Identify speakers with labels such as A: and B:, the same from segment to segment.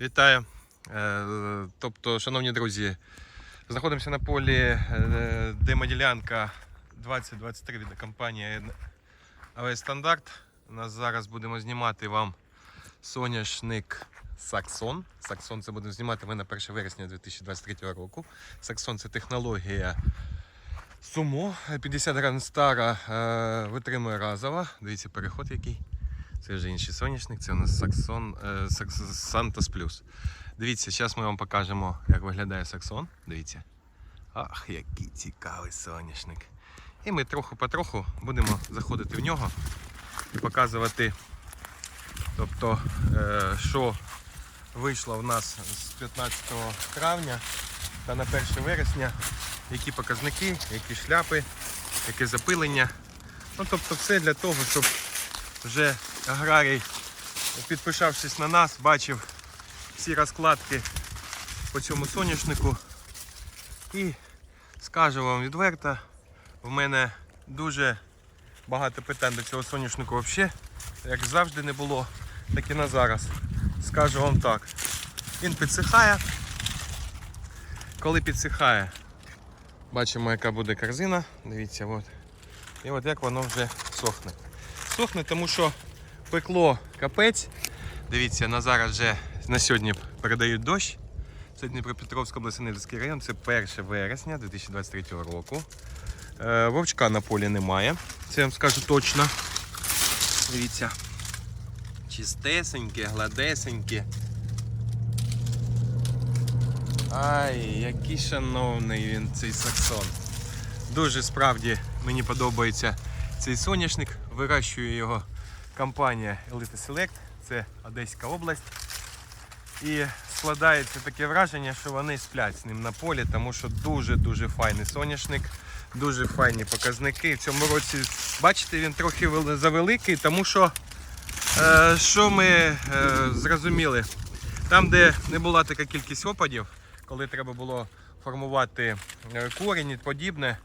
A: Вітаю. Е, Тобто, шановні друзі, знаходимося на полі, е, демоділянка 2023 від компанії АВС Стандарт. Нас зараз будемо знімати вам соняшник Саксон. Саксон це будемо знімати ми на 1 вересня 2023 року. Саксон це технологія Сумо. 50 грам стара е, витримує разово. Дивіться, переход який. Це вже інший соняшник, це у нас Саксон е, Сантос Плюс. Дивіться, зараз ми вам покажемо, як виглядає Саксон. Дивіться. Ах, який цікавий соняшник. І ми трохи потроху будемо заходити в нього і показувати, тобто, е, що вийшло в нас з 15 травня та на 1 вересня, які показники, які шляпи, яке запилення. Ну, тобто все для того, щоб вже аграрій, підписавшись на нас, бачив всі розкладки по цьому соняшнику. І скажу вам відверто, в мене дуже багато питань до цього соняшнику взагалі. Як завжди не було, так і на зараз. Скажу вам так. Він підсихає. Коли підсихає, бачимо, яка буде корзина. Дивіться, от. І от як воно вже сохне. Сохне, тому що пекло капець. Дивіться, на зараз вже на сьогодні передають дощ. Це Дніпропетровська обласний район, це 1 вересня 2023 року. Е, вовчка на полі немає, це я вам скажу точно. Дивіться. Чистесеньке, гладесеньке. Ай, який шановний він цей саксон. Дуже справді мені подобається цей соняшник. Вирощує його компанія Elite Select, це Одеська область. І складається таке враження, що вони сплять з ним на полі, тому що дуже-дуже файний соняшник, дуже файні показники. В цьому році, бачите, він трохи завеликий, тому що, е, що ми е, зрозуміли, там, де не була така кількість опадів, коли треба було формувати е, корінь і подібне,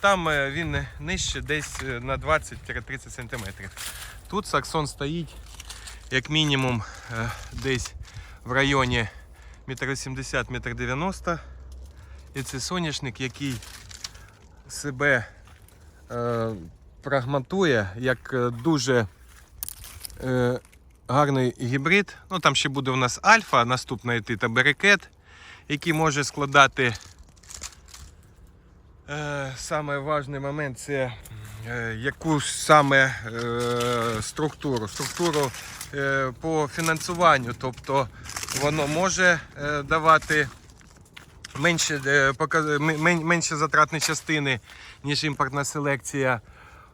A: там е, він нижче десь е, на 20-30 см. Тут саксон стоїть як мінімум е, десь в районі 1,80 м. І це соняшник, який себе е, прагматує як е, дуже е, гарний гібрид. Ну, там ще буде у нас альфа, наступна йти та берекет, який може складати. Е, саме важний момент це е, яку саме е, структуру. Структуру по фінансуванню, тобто воно може давати менше, менше затратні частини, ніж імпортна селекція.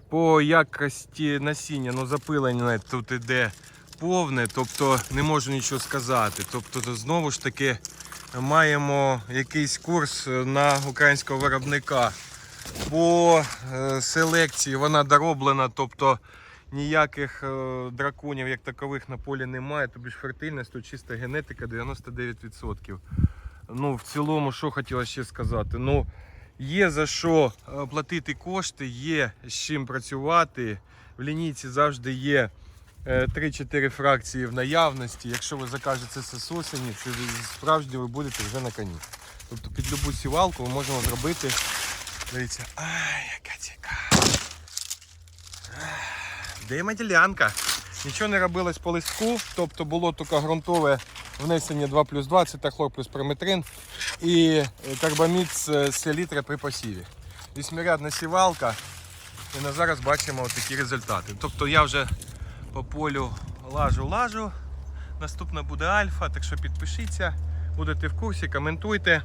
A: По якості насіння, ну запилення тут іде повне, тобто не можу нічого сказати. Тобто знову ж таки маємо якийсь курс на українського виробника. По е, селекції вона дороблена, тобто ніяких е, драконів як такових на полі немає, тобі ж фертильність, тут чиста генетика 99%. Ну, в цілому, що хотіла ще сказати? Ну, є за що е, платити кошти, є з чим працювати. В лінійці завжди є 3-4 фракції в наявності. Якщо ви закажете це з це справді ви будете вже на коні. Тобто під любу сівалку ми можемо зробити. Дивіться, ай, яка цікава. Де ділянка? Нічого не робилось по листку, тобто було тільки ґрунтове внесення 2 плюс 2, це тахлор плюс перметрин і е, карбамід з е, селітра при посіві. Вісьмирядна сівалка. І на зараз бачимо такі результати. Тобто я вже по полю лажу-лажу. Наступна буде альфа, так що підпишіться, будете в курсі, коментуйте.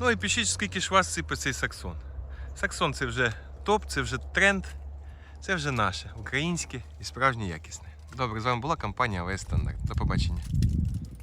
A: Ну і пишіть, скільки ж вас сипе цей саксон. Саксон це вже топ, це вже тренд, це вже наше, українське і справжнє якісне. Добре, з вами була компанія АВС. До побачення.